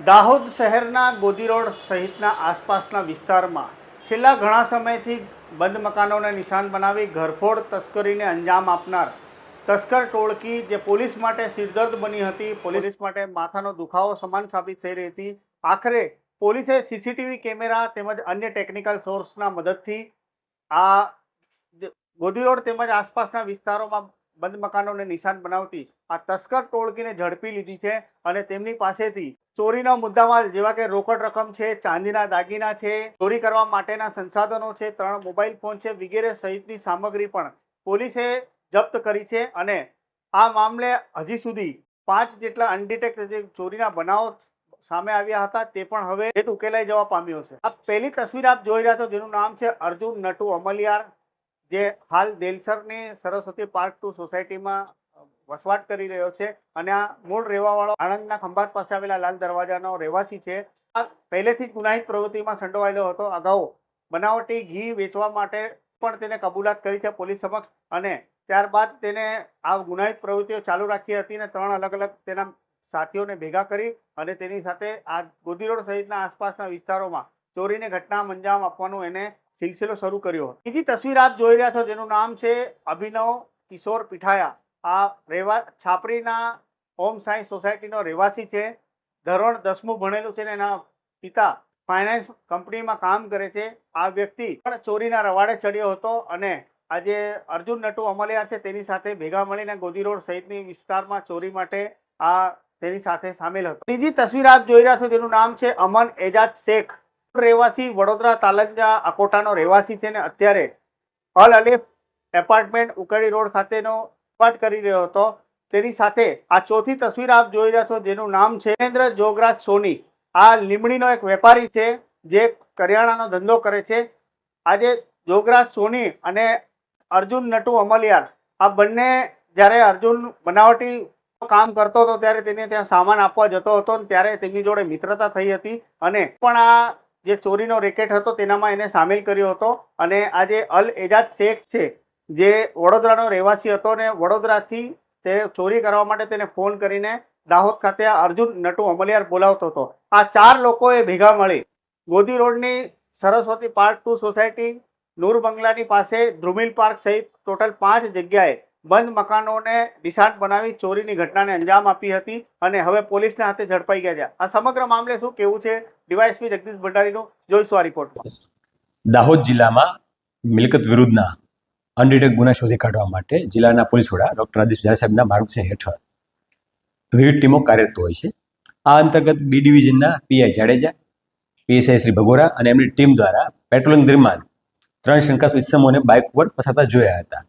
દાહોદ શહેરના ગોદી રોડ સહિતના આસપાસના વિસ્તારમાં છેલ્લા ઘણા સમયથી બંધ મકાનોને નિશાન બનાવી ઘરફોડ તસ્કરીને અંજામ આપનાર તસ્કર ટોળકી જે પોલીસ માટે સિરદર્દ બની હતી, પોલીસ માટે માથાનો દુખાવો સમાન સાબિત થઈ રહી હતી. આખરે પોલીસે સીસીટીવી કેમેરા તેમજ અન્ય ટેકનિકલ સોર્સના મદદથી આ ગોદી રોડ તેમજ આસપાસના વિસ્તારોમાં બંધ મકાનોને નિશાન બનાવતી આ તસ્કર ટોળકીને ઝડપી લીધી છે અને તેમની પાસેથી ચોરીનો મુદ્દામાં જેવા કે રોકડ રકમ છે, ચાંદીના દાગીના છે, ચોરી કરવા માટેના સંસાધનો છે, ત્રણ મોબાઈલ ફોન છે, વગેરે સહિતની સામગ્રી પણ પોલીસે જપ્ત કરી છે અને આ મામલે હજી સુધી પાંચ જેટલા અનડિટેક્ટ જે ચોરીના બનાવો સામે આવ્યા હતા તે પણ હવે એ ઉકેલાઈ જવા પામ્યો છે. આ પહેલી તસવીર આપ જોઈ રહ્યા છો, જેનું નામ છે અર્જુન નટુ અમલિયાર, જે હાલ દેલસરની સરસ્વતી પાર્ક ટુ સોસાયટીમાં વસવાટ કરી રહ્યો છે અને આ મૂળ રહેવાવાળો આણંદના ખંભાત પાસે આવેલા લાલ દરવાજાનો રહેવાસી છે. આ પહેલેથી ગુનાહિત પ્રવૃત્તિમાં સંડોવાયેલો હતો. અગાઉ બનાવટી ઘી વેચવા માટે પણ તેને કબૂલાત કરી છે પોલીસ સમક્ષ અને ત્યારબાદ તેને આ ગુનાહિત પ્રવૃત્તિઓ ચાલુ રાખી હતી અને ત્રણ અલગ અલગ તેના સાથીઓને ભેગા કરી અને તેની સાથે આ ગોદી રોડ સહિતના આસપાસના વિસ્તારોમાં ચોરીને ઘટના અંજામ આપવાનું એને સિલસિલો શરૂ કર્યો બીજી તસવીર આપ જોઈ રહ્યા છો જેનું નામ છે અભિનવ કિશોર પીઠાયા. આ રેવા, છાપરીના હોમ સાયન્સ સોસાયટીનો રહેવાસી છે. ધોરણ દસમું ભણેલું છે ને એના પિતા ફાઇનાન્સ કંપનીમાં કામ કરે છે. આ વ્યક્તિ પણ ચોરીના રવાડે ચડ્યો હતો અને આજે અર્જુન નટુ અમલિયાર છે તેની સાથે ભેગા મળીને ગોદી રોડ સહિતની વિસ્તારમાં ચોરી માટે આ તેની સાથે સામેલ હતો. ત્રીજી તસવીર આપ જોઈ રહ્યા છો તેનું નામ છે અમન એજાજ શેખ. રહેવાસી વડોદરા તાલંજા અકોટાનો રહેવાસી છે ને અત્યારે અલ અલીફ એપાર્ટમેન્ટ ઉકડી રોડ ખાતેનો વસવાટ કરી રહ્યો હતો. તેની સાથે આ ચોથી તસવીર આપ જોઈ રહ્યા છો, જેનું નામ છે નરેન્દ્ર જોગરાજ સોની. આ લીમડીનો એક વેપારી છે, જે કરિયાણાનો ધંધો કરે છે. આજે જોગરાજ સોની અને અર્જુન નટુ અમલિયાર, આ બંને જ્યારે અર્જુન બનાવટી કામ કરતો હતો, ત્યારે તેને ત્યાં સામાન આપવા જતો હતો ત્યારે તેમની જોડે મિત્રતા થઈ હતી અને પણ આ જે ચોરીનો રેકેટ હતો, તેનામાં એને સામેલ કર્યો હતો. અને આજે અલ એજાજ શેખ છે જે વડોદરાનો રહેવાસી હતો ને વડોદરાથી તે ચોરી કરવા માટે તેને ફોન કરીને દાહોદ ખાતે અર્જુન નટુ અમલિયાર બોલાવતો હતો. આ ચાર લોકોએ ભેગા મળી ગોદી રોડની Saraswati park two society, Noor બંગલાની પાસે ધ્રુમિલ પાર્ક સહિત ટોટલ પાંચ જગ્યાએ બંધ મકાનોને નિશાન બનાવી ચોરીની ઘટનાને અંજામ આપી હતી અને હવે પોલીસના હાથે ઝડપાઈ ગયા છે. આ સમગ્ર મામલે શું કેવું છે? ડીવાયએસપી જગદીશ ભંડારીનું જોઈશું આ રિપોર્ટમાં દાહોદ જિલ્લામાં મિલકત વિરુદ્ધના અનડિટેક ગુના શોધી કાઢવા માટે જિલ્લાના પોલીસ વડા ડોક્ટર આદિશ ઝાલા સાહેબના માર્ગદર્શન હેઠળ વિવિધ ટીમો કાર્યરત હોય છે. આ અંતર્ગત બી ડિવિઝનના પીઆઈ જાડેજા પીએસઆઈ શ્રી ભગોરા અને એમની ટીમ દ્વારા પેટ્રોલિંગ દરમિયાન ત્રણ શંકાસ્પદ ઇસમોને બાઇક ઉપર પસારતા જોયા હતા.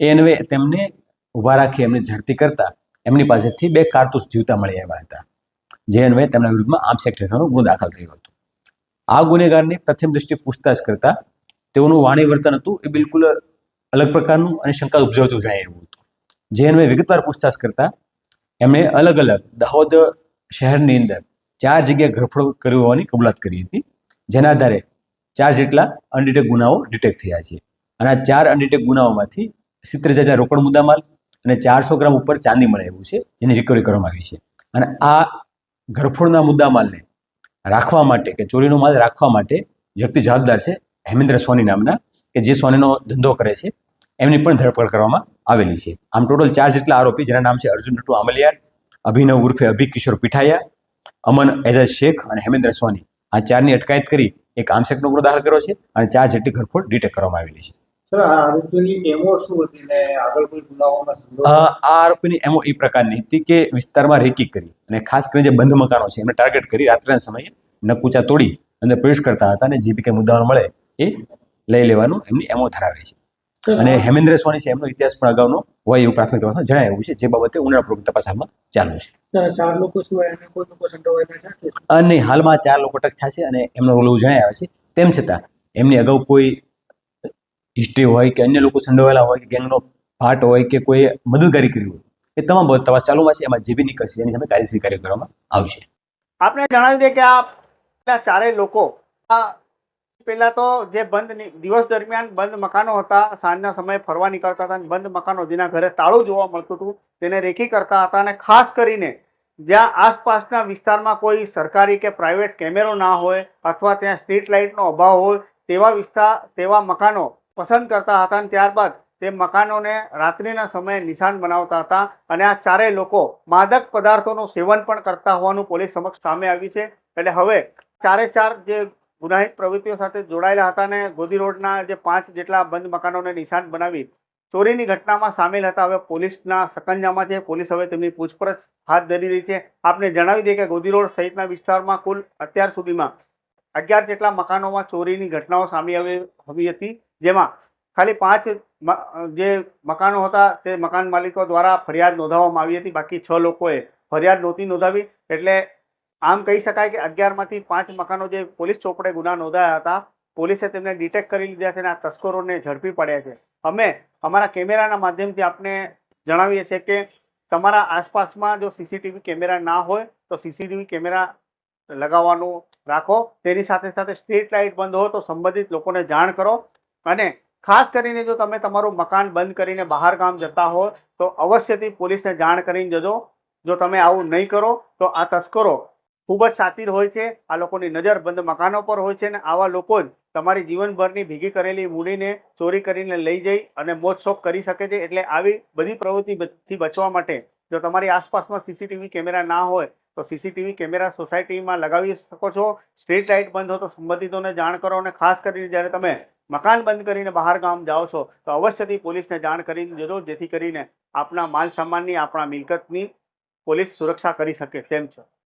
એ અન્વયે તેમને ઊભા રાખી એમને ઝડપી કરતા એમની પાસેથી બે કારતૂસ જીવતા મળી આવ્યા હતા, જે અન્વયે તેમના વિરુદ્ધમાં આર્મ્સ એક્ટ હેઠળનો ગુનો દાખલ થયો હતો. આ ગુનેગારની પ્રથમ દ્રષ્ટિએ પૂછતાછ કરતા તેઓનું વાણી વર્તન હતું એ બિલકુલ અલગ પ્રકારનું અને શંકા ઉપજાવતું જણાય એવું હતું. જે અન્વયે વિગતવાર પૂછતાછ કરતા એમણે અલગ અલગ દાહોદ શહેરની અંદર ચાર જગ્યાએ ઘરફોડ કર્યો હોવાની કબૂલાત કરી હતી, જેના આધારે ચાર જેટલા અનડિટેક ગુનાઓ ડિટેક્ટ થયા છે. અને આ ચાર અનડિટેક ગુનાઓમાંથી સિત્તેર હજાર રોકડ મુદ્દામાલ અને ચારસો ગ્રામ ઉપર ચાંદી મળે એવું છે, જેની રિકવરી કરવામાં આવી છે. અને આ ઘરફોડના મુદ્દામાલને રાખવા માટે કે ચોરીનો માલ રાખવા માટે વ્યક્તિ જવાબદાર છે હેમેન્દ્ર સોની નામના કે જે સોનીનો ધંધો કરે છે એમની પણ ધરપકડ કરવામાં આવેલી છે. આમ ટોટલ ચાર જેટલા આરોપી જેના નામ છે અર્જુન નટુ આમલિયાર અભિનવ ઉર્ફે અભિકિશોર પીઠાયા અમન એઝાજ શેખ અને હેમેન્દ્ર સોની. આ ચારની અટકાયત કરી એક આમશેકનો ગુનો દાખલ કર્યો છે અને ચાર જેટલી ઘરફોડ ડિટેક્ટ કરવામાં આવેલી છે? આ આરોપીની એમો એ પ્રકારની હતી કે વિસ્તારમાં રેકી કરી અને ખાસ કરીને જે બંધ મકાનો છે એમને ટાર્ગેટ કરી રાત્રિના સમયે નકુચા તોડી અંદર પ્રવેશ કરતા હતા અને જે બી કંઈ મુદ્દાઓ મળે એ લઈ લેવાનું એમની એમો ધરાવે છે. અને હેમેન્દ્ર સોની છે એમનો ઇતિહાસ પણ અગાઉનો હોય એવું પ્રાથમિક તપાસમાં જણાયું છે જે બાબતે ઉનાળાપૂર્વક તપાસ હાલમાં ચાલુ છે. અને હાલમાં ચાર લોકો અટક થયા છે અને એમનો રોલ એવું જણાય આવે છે. તેમ છતાં એમની અગાઉ કોઈ હિસ્ટ્રી હોય કે અન્ય લોકો સંડોવાયેલા હોય કે ગેંગનો પાર્ટ હોય કે કોઈ મદદગારી કરી હોય એ તમામ બાબત તપાસ ચાલુમાં છે. એમાં જે બી નીકળશે એની સામે કાયદેસરી કાર્ય કરવામાં આવશે. આપણે જણાવી દઈએ કે આ ચારેય લોકો આ પહેલા તો જે બંધ દિવસ દરમિયાન બંધ મકાનો હતા, સાંજના સમયે ફરવા નીકળતા હતા બંધ મકાનો જેના ઘરે તાળું જોવા મળતું હતું, તેને રેખી કરતા હતા અને ખાસ કરીને જ્યાં આસપાસના વિસ્તારમાં કોઈ સરકારી કે પ્રાઇવેટ કેમેરો ના હોય અથવા ત્યાં સ્ટ્રીટ લાઇટનો અભાવ હોય, તેવા વિસ્તાર તેવા મકાનો પસંદ કરતા હતા અને ત્યારબાદ તે મકાનોને રાત્રિના સમયે નિશાન બનાવતા હતા અને આ ચારેય લોકો માદક પદાર્થોનું સેવન પણ કરતા હોવાનું પોલીસ સમક્ષ સામે આવ્યું છે. એટલે હવે ચારે ચાર જે ગુનાહિત પ્રવૃત્તિઓ સાથે જોડાયેલા હતા અને ગોદી રોડના જે પાંચ જેટલા બંધ મકાનોને નિશાન બનાવી ચોરીની ઘટનામાં સામેલ હતા. હવે પોલીસના સકંજામાં છે. પોલીસ હવે તેમની પૂછપરછ હાથ ધરી રહી છે. આપને જણાવી દઈએ કે ગોદી રોડ સહિતના વિસ્તારમાં કુલ અત્યાર સુધીમાં અગિયાર જેટલા મકાનોમાં ચોરીની ઘટનાઓ સામે આવી હતી. જેમાં ખાલી પાંચ જે મકાનો હતા તે મકાન માલિકો દ્વારા ફરિયાદ નોંધાવવામાં આવી હતી. બાકી છ લોકોએ ફરિયાદ નહોતી નોંધાવી. એટલે આમ કહી શકાય કે અગિયારમાંથી પાંચ મકાનો જે પોલીસ ચોપડે ગુના નોંધાયા હતા, પોલીસે તેમને ડિટેક્ટ કરી લીધા છે અને આ તસ્કરોને ઝડપી પડ્યા છે. અમે અમારા કેમેરાના માધ્યમથી આપને જણાવીએ છીએ કે તમારા આસપાસમાં જો સીસીટીવી કેમેરા ના હોય, તો સીસીટીવી કેમેરા લગાવવાનું રાખો. તેની સાથે સાથે સ્ટ્રીટ લાઇટ બંધ હોય તો સંબંધિત લોકોને જાણ કરો. અને ખાસ કરીને જો તમે તમારું મકાન બંધ કરીને બહાર ગામ જતા હો, તો અવશ્યથી પોલીસને જાણ કરીને જજો. જો તમે આવું નહીં કરો, તો આ તસ્કરો ખૂબ જ શાતિર હોય છે. આ લોકોની નજર બંધ મકાનો પર હોય છે અને આવા લોકો જ તમારી જીવનભરની ભેગી કરેલી મૂડીને ચોરી કરીને લઈ જઈ અને મોજશોખ કરી શકે છે. એટલે આવી બધી પ્રવૃત્તિથી બચવા માટે જો તમારી આસપાસમાં સીસીટીવી કેમેરા ના હોય, તો સીસીટીવી કેમેરા સોસાયટીમાં લગાવી શકો છો. સ્ટ્રીટ લાઇટ બંધ હોય તો સંબંધિતોને જાણ કરો અને ખાસ કરીને જ્યારે તમે મકાન બંધ કરીને બહાર ગામ જાઓ છો, તો અવશ્યથી પોલીસને જાણ કરીને જજો, જેથી કરીને આપણા માલ સામાનની, આપણા મિલકતની પોલીસ સુરક્ષા કરી શકે. તેમ છે.